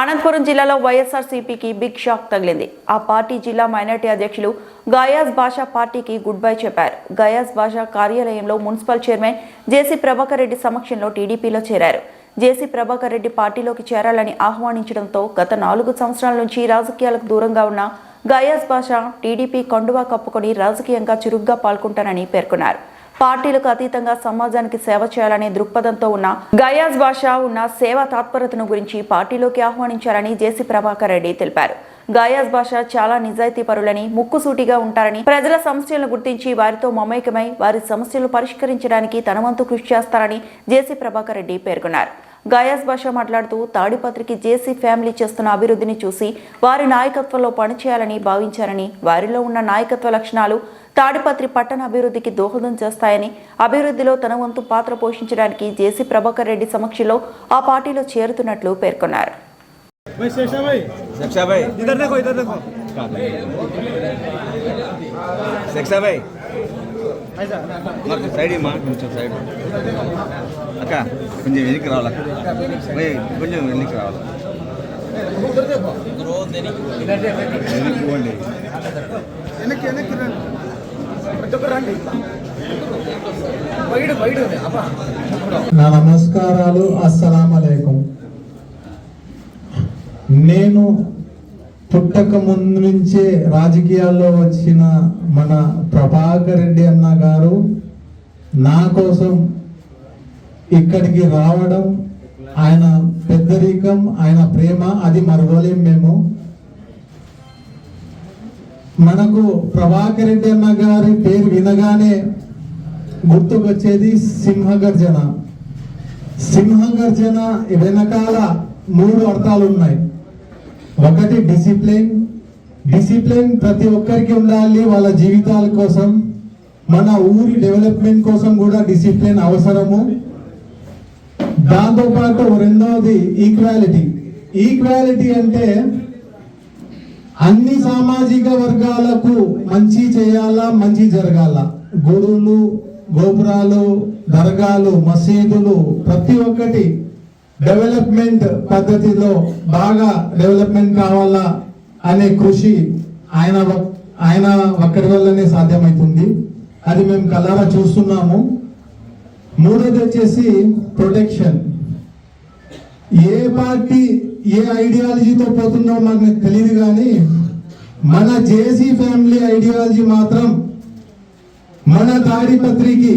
అనంతపురం జిల్లాలో వైఎస్ఆర్సీపీకి big shock తగిలింది. ఆ పార్టీ జిల్లా మైనార్టీ అధ్యక్షులు గయాజ్ బాషా పార్టీకి గుడ్ బై చెప్పారు. గయాజ్ బాషా కార్యాలయంలో municipal chairman JC Prabhakar Reddy సమక్షంలో టీడీపీలో చేరారు. జేసీ ప్రభాకర్ రెడ్డి పార్టీలోకి చేరాలని ఆహ్వానించడంతో గత నాలుగు సంవత్సరాల నుంచి రాజకీయాలకు దూరంగా ఉన్న గయాజ్ బాషా టీడీపీ కండువా కప్పుకొని రాజకీయంగా చురుగ్గా పాల్గొంటానని పేర్కొన్నారు. పార్టీలకు అతీతంగా సమాజానికి సేవ చేయాలనే దృక్పథంతో ఉన్న గయాజ్ బాషా ఉన్న సేవా తాత్పరతను గురించి పార్టీలోకి ఆహ్వానించారని జేసీ ప్రభాకర్ రెడ్డి తెలిపారు. గయాజ్ భాష చాలా నిజాయితీ పరులని ముక్కుసూటిగా ఉంటారని ప్రజల సమస్యలను గుర్తించి వారితో మమేకమై వారి సమస్యలు పరిష్కరించడానికి తనవంతు కృషి చేస్తారని జేసీ ప్రభాకర్ రెడ్డి పేర్కొన్నారు. గయాస్ భాష మాట్లాడుతూ తాడిపత్రికి జేసీ ఫ్యామిలీ చేస్తున్న అభివృద్ధిని చూసి వారి నాయకత్వంలో పనిచేయాలని భావించారని వారిలో ఉన్న నాయకత్వ లక్షణాలు తాడిపత్రి పట్టణ అభివృద్ధికి దోహదం చేస్తాయని అభివృద్ధిలో తన వంతు పాత్ర పోషించడానికి జేసీ ప్రభాకర్ రెడ్డి సమక్షంలో ఆ పార్టీలో చేరుతున్నట్లు పేర్కొన్నారు. సైడ్. అక్క కొంచెం వెనక్కి రావాలా? కొంచెం వెనక్కి రావాలా? వెనక్కి రండి. ప్రతి ఒక్కరు రండి. నా నమస్కారాలు అస్సలాం నేను పుట్టక ముందు నుంచే రాజకీయాల్లో వచ్చిన మన ప్రభాకర్ రెడ్డి అన్న గారు నా కోసం ఇక్కడికి రావడం ఆయన పెద్దరికం ఆయన ప్రేమ అది మరవలేం మేము. మనకు ప్రభాకర్ రెడ్డి అన్న గారి పేరు వినగానే గుర్తుకొచ్చేది సింహగర్జన. సింహగర్జన వెనకాల మూడు అర్థాలు ఉన్నాయి. ఒకటి డిసిప్లిన్. డిసిప్లిన్ ప్రతి ఒక్కరికి ఉండాలి వాళ్ళ జీవితాల కోసం. మన ఊరి డెవలప్మెంట్ కోసం కూడా డిసిప్లిన్ అవసరము. దాంతో పాటు రెండవది ఈక్వాలిటీ ఈక్వాలిటీ అంటే అన్ని సామాజిక వర్గాలకు మంచి చేయాలా మంచి జరగాల? గుడులు గోపురాలు దర్గాలు మసీదులు ప్రతి ఒక్కటి డెవలప్మెంట్ పద్ధతిలో బాగా డెవలప్మెంట్ కావాలా అనే కృషి ఆయన వ- ఆయన ఒక్కడి వల్లనే సాధ్యమవుతుంది అది మేము కలరా చూస్తున్నాము. మూడోది వచ్చేసి ప్రొటెక్షన్ ఏ పార్టీ ఏ ఐడియాలజీతో పోతుందో మాకు తెలియదు కానీ మన జేసీ ఫ్యామిలీ ఐడియాలజీ మాత్రం మన తాడిపత్రికి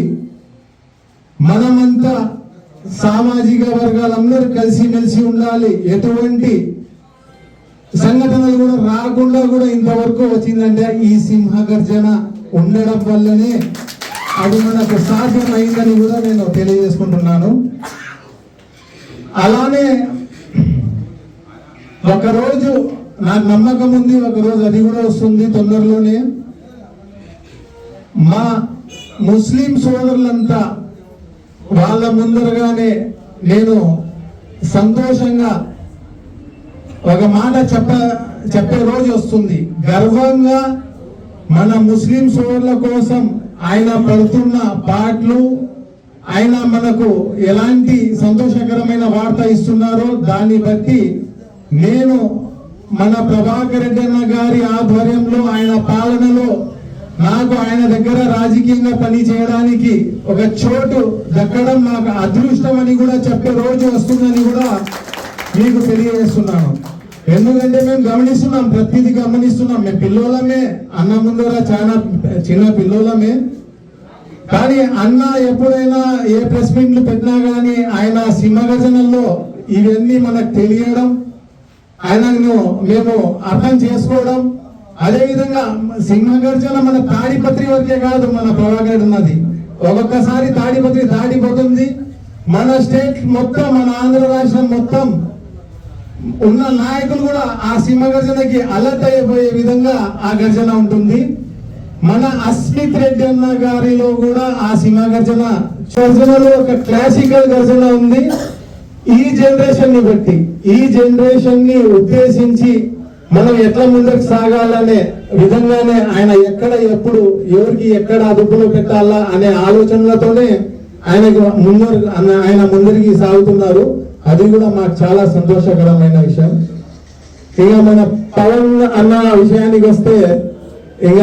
మనమంతా సామాజిక వర్గాలందరూ కలిసిమెలిసి ఉండాలి. ఎటువంటి సంఘటనలు కూడా రాకుండా కూడా ఇంతవరకు వచ్చిందంటే ఈ సింహగర్జన ఉండడం వల్లనే అది మనకు సాధ్యమైందని కూడా నేను తెలియజేసుకుంటున్నాను. అలానే ఒకరోజు నాకు నమ్మకం ఉంది ఒకరోజు అది కూడా వస్తుంది తొందరలోనే. మా ముస్లిం సోదరులంతా వాళ్ళ ముందరగానే నేను సంతోషంగా ఒక మాట చెప్ప చెప్పే రోజు వస్తుంది. గర్వంగా మన ముస్లిం సోదరుల కోసం ఆయన పడుతున్న పాటలు ఆయన మనకు ఎలాంటి సంతోషకరమైన వార్త ఇస్తున్నారో దాన్ని బట్టి నేను మన ప్రభాకర్ రెడ్డి అన్న గారి ఆధ్వర్యంలో ఆయన పాలనలో నాకు ఆయన దగ్గర రాజకీయంగా పని చేయడానికి ఒక చోటు దక్కడం నాకు అదృష్టం అని కూడా చెప్పే రోజు వస్తుందని కూడా మీకు తెలియజేస్తున్నాను. ఎందుకంటే మేము గమనిస్తున్నాం ప్రతిదీ గమనిస్తున్నాం. మేము పిల్లోలమే అన్న ముందర చాలా చిన్న పిల్లోలమే కానీ అన్న ఎప్పుడైనా ఏ ప్రెస్ మీట్లు పెట్టినా కానీ ఆయన సింహగజనంలో ఇవన్నీ మనకు తెలియడం ఆయనను మేము అర్థం చేసుకోవడం అదేవిధంగా సింహగర్జన మన తాడిపత్రి వరకే కాదు మన ప్రభాకర్ ఉన్నది. ఒక్కొక్కసారి తాడిపత్రి దాటిపోతుంది. మన స్టేట్ మొత్తం మన ఆంధ్ర రాష్ట్రం మొత్తం ఉన్న నాయకులు కూడా ఆ సింహ గర్జనకి అలర్ట్ అయిపోయే విధంగా ఆ గర్జన ఉంటుంది. మన అస్మిత్ రెడ్డి అన్న గారిలో కూడా ఆ సింహ గర్జన గర్జనలో ఒక క్లాసికల్ గర్జన ఉంది. ఈ జనరేషన్ని బట్టి ఈ జనరేషన్ని ఉద్దేశించి మనం ఎట్లా ముందుకు సాగాలనే విధంగానే ఆయన ఎక్కడ ఎప్పుడు ఎవరికి ఎక్కడ అదుపులో పెట్టాలా అనే ఆలోచనలతోనే ఆయనకు ముందు ఆయన ముందరికి సాగుతున్నారు. అది కూడా మాకు చాలా సంతోషకరమైన విషయం. ఇక మన పవన్ అన్న విషయానికి వస్తే ఇక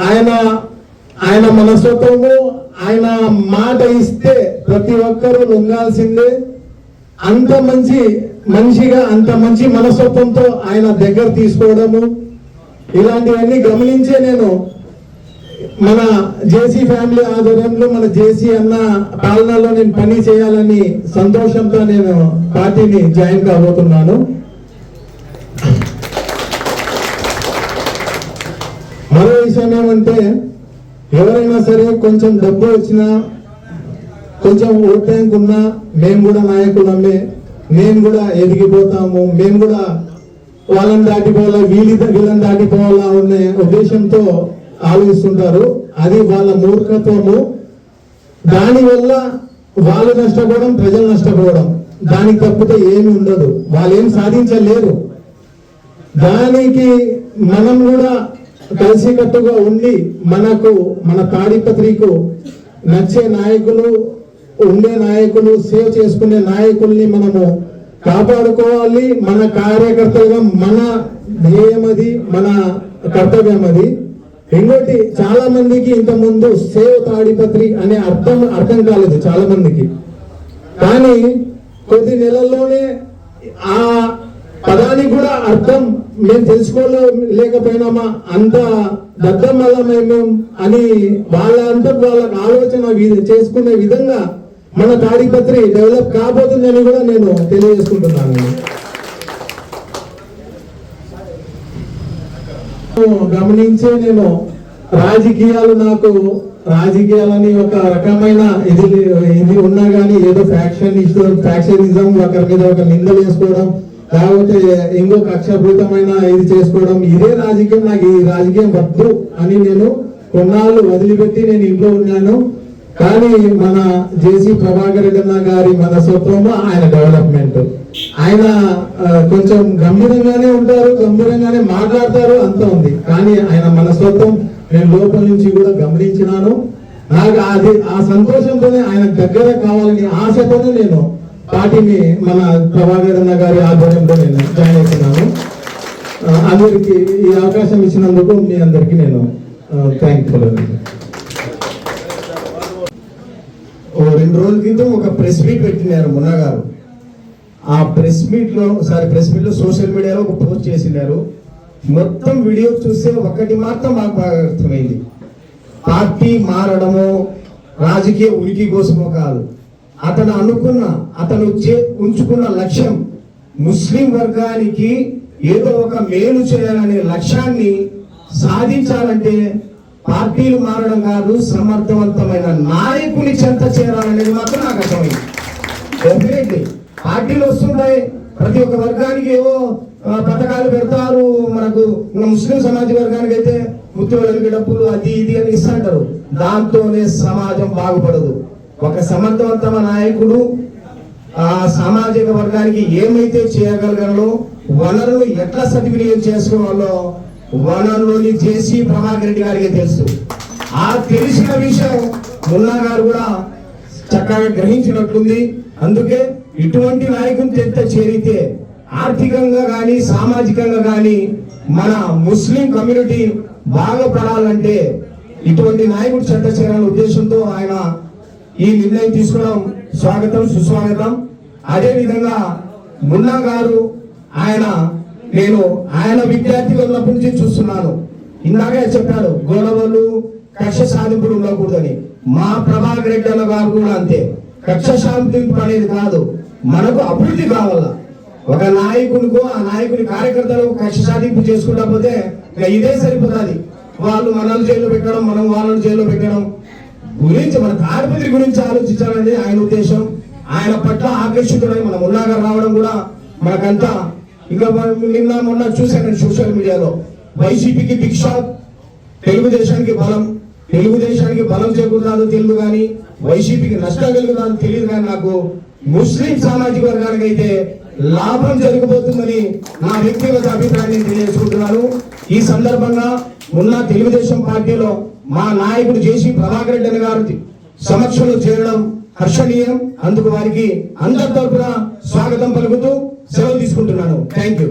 ఆయన ఆయన మనస్తత్వము ఆయన మాట ఇస్తే ప్రతి ఒక్కరూ లొంగాల్సిందే. అంత మంచి మనిషిగా అంత మంచి మనస్తత్వంతో ఆయన దగ్గర తీసుకోవడము. ఇలాంటివన్నీ గమనించే నేను మన జేసీ ఫ్యామిలీ ఆధ్వర్యంలో మన జేసీ అన్న పాలనలో నేను పని చేయాలని సంతోషంతో నేను పార్టీని జాయిన్ కాబోతున్నాను. మరో విషయం ఏమంటే ఎవరైనా సరే కొంచెం డబ్బు వచ్చినా కొంచెం ఓట్ బ్యాంక్ ఉన్నా మేము కూడా నాయకులమే మేము కూడా ఎదిగిపోతాము మేము కూడా వాళ్ళని దాటిపోవాలా వీళ్ళ వీళ్ళని దాటిపోవాలా అనే ఉద్దేశంతో ఆలోచిస్తుంటారు. అది వాళ్ళ మూర్ఖత్వము. దానివల్ల వాళ్ళు నష్టపోవడం ప్రజలు నష్టపోవడం. దానికి తప్పితే ఏమి ఉండదు. వాళ్ళు ఏం సాధించలేరు. దానికి మనం కూడా కలిసికట్టుగా ఉండి మనకు మన తాడిపత్రికు నచ్చే నాయకులు ఉండే నాయకులు సేవ్ చేసుకునే నాయకుల్ని మనము కాపాడుకోవాలి. మన కార్యకర్తలుగా మన ధ్యేయం అది మన కర్తవ్యం అది ఇంకోటి చాలా మందికి ఇంత ముందు సేవ్ తాడిపత్రి అనే అర్థం అర్థం కాలేదు చాలా మందికి కానీ కొద్ది నెలల్లోనే ఆ పదానికి కూడా అర్థం మేము తెలుసుకోలేకపోయినామా? అంత దద్దమల్లమేమో అని వాళ్ళంతా వాళ్ళకి ఆలోచన చేసుకునే విధంగా మన తాడిపత్రి డెవలప్ కాబోతుందని కూడా నేను తెలియజేసుకుంటున్నాను. గమనించే నేను రాజకీయాలు నాకు రాజకీయాలని ఒక రకమైన ఇది ఇది ఉన్నా కానీ ఏదో ఫ్యాక్షన్ ఫ్యాక్షనిజం ఒకరి మీద ఒక నిందలు వేసుకోవడం లేకపోతే ఇంకో కక్షభూతమైన ఇది చేసుకోవడం ఇదే రాజకీయం నాకు ఈ రాజకీయం వద్దు అని నేను కొన్నాళ్ళు వదిలిపెట్టి నేను ఇంట్లో ఉన్నాను. కానీ మన జేసీ ప్రభాకర్ రెడ్డి అన్న గారి మనస్తత్వము ఆయన డెవలప్మెంట్. ఆయన కొంచెం గంభీరంగానే ఉంటారు గంభీరంగానే మాట్లాడతారు అంత ఉంది. కానీ ఆయన మన స్వత్వం నేను లోపల నుంచి కూడా గమనించినాను. నాకు అది ఆ సంతోషంతోనే ఆయన దగ్గర కావాలని ఆశతోనే నేను పార్టీని మన ప్రభాకర్ అన్న గారి ఆధ్వర్యంలో నేను జాయిన్ అవుతున్నాను అందరికి ఈ అవకాశం ఇచ్చినందుకు మీ అందరికీ నేను థ్యాంక్ఫుల్ అండి ఓ రెండు రోజుల క్రితం ఒక ప్రెస్ మీట్ పెట్టినారు మున్నా గారు ఆ ప్రెస్ మీట్లో సారీ ప్రెస్ మీట్లో సోషల్ మీడియాలో ఒక పోస్ట్ చేసినారు మొత్తం వీడియో చూస్తే ఒకటి మాత్రం మాకు బాగా అర్థమైంది. పార్టీ మారడము రాజకీయ ఉనికి కోసమో కాదు. అతను అనుకున్న అతను చే ఉంచుకున్న లక్ష్యం ముస్లిం వర్గానికి ఏదో ఒక మేలు చేయాలనే లక్ష్యాన్ని సాధించాలంటే పార్టీలు మారడం కాదు సమర్థవంతమైన నాయకుని చెంత చేరాలనేది మాత్రం నాకు అర్థమైంది. డెఫినెట్లీ పార్టీలు వస్తున్నాయి ప్రతి ఒక్క వర్గానికి ఏవో పథకాలు పెడతారు. మనకు ముస్లిం సమాజ వర్గానికి అయితే ముత్తువలకి డబ్బులు అది ఇది అని ఇస్తుంటారు. దాంతోనే సమాజం బాగుపడదు. ఒక సమర్థవంతమైన నాయకుడు ఆ సామాజిక వర్గానికి ఏమైతే చేయగలగలో వనరులు ఎట్లా సద్వినియోగం చేసుకోవాలో వనరులని చేసి ప్రభాకర్ రెడ్డి గారికి తెలుసు. ఆ తెలిసిన విషయం ముల్లా గారు కూడా చక్కగా గ్రహించినట్టుంది అందుకే ఇటువంటి నాయకుని తెంత చేరితే ఆర్థికంగా కానీ సామాజికంగా కానీ మన ముస్లిం కమ్యూనిటీ బాగుపడాలంటే ఇటువంటి నాయకుడు చెంత చేరాలనే ఉద్దేశంతో ఆయన ఈ నిర్ణయం తీసుకోవడం స్వాగతం సుస్వాగతం. అదేవిధంగా మున్నా గారు ఆయన నేను ఆయన విద్యార్థిగా ఉన్నప్పటి నుంచి చూస్తున్నాను. ఇందాకే చెప్పాడు గొడవలు కక్ష సాధింపులు ఉండకూడదని. మా ప్రభాకర్ రెడ్డి అన్న గారు కూడా అంతే. కక్ష శాంతింపు అనేది కాదు. మనకు అభివృద్ధి కావాలా. ఒక నాయకునికో ఆ నాయకుని కార్యకర్తలకు కక్ష సాధింపు చేసుకుంటా పోతే ఇక ఇదే సరిపోతుంది. వాళ్ళు మనల్ని జైల్లో పెట్టడం మనం వాళ్ళని జైల్లో పెట్టడం గురించి మన తాడిపత్రి గురించి ఆలోచించాలని ఆయన ఉద్దేశం. ఆయన పట్ల ఆకర్షితుడని మనం ఉన్నాగా రావడం కూడా మనకంతా. ఇంకా నిన్న మొన్న చూశాను సోషల్ మీడియాలో. వైసీపీకి బిగ్ తెలుగుదేశానికి బలం. తెలుగుదేశానికి బలం చేకూరుతాదో తెలియదు కానీ వైసీపీకి నష్టం కలుగుతాదో తెలియదు కానీ నాకు ముస్లిం సామాజిక వర్గానికి అయితే లాభం జరగబోతుందని నా వ్యక్తిగత అభిప్రాయాన్ని తెలియజేసుకుంటున్నాను. ఈ సందర్భంగా ఉన్న తెలుగుదేశం పార్టీలో మా నాయకుడు జేసీ ప్రభాకర్ రెడ్డి గారు సమక్షంలో చేరడం హర్షణీయం. అందుకు వారికి అందరి తరపున స్వాగతం పలుకుతూ సెలవు తీసుకుంటున్నాను. Thank you.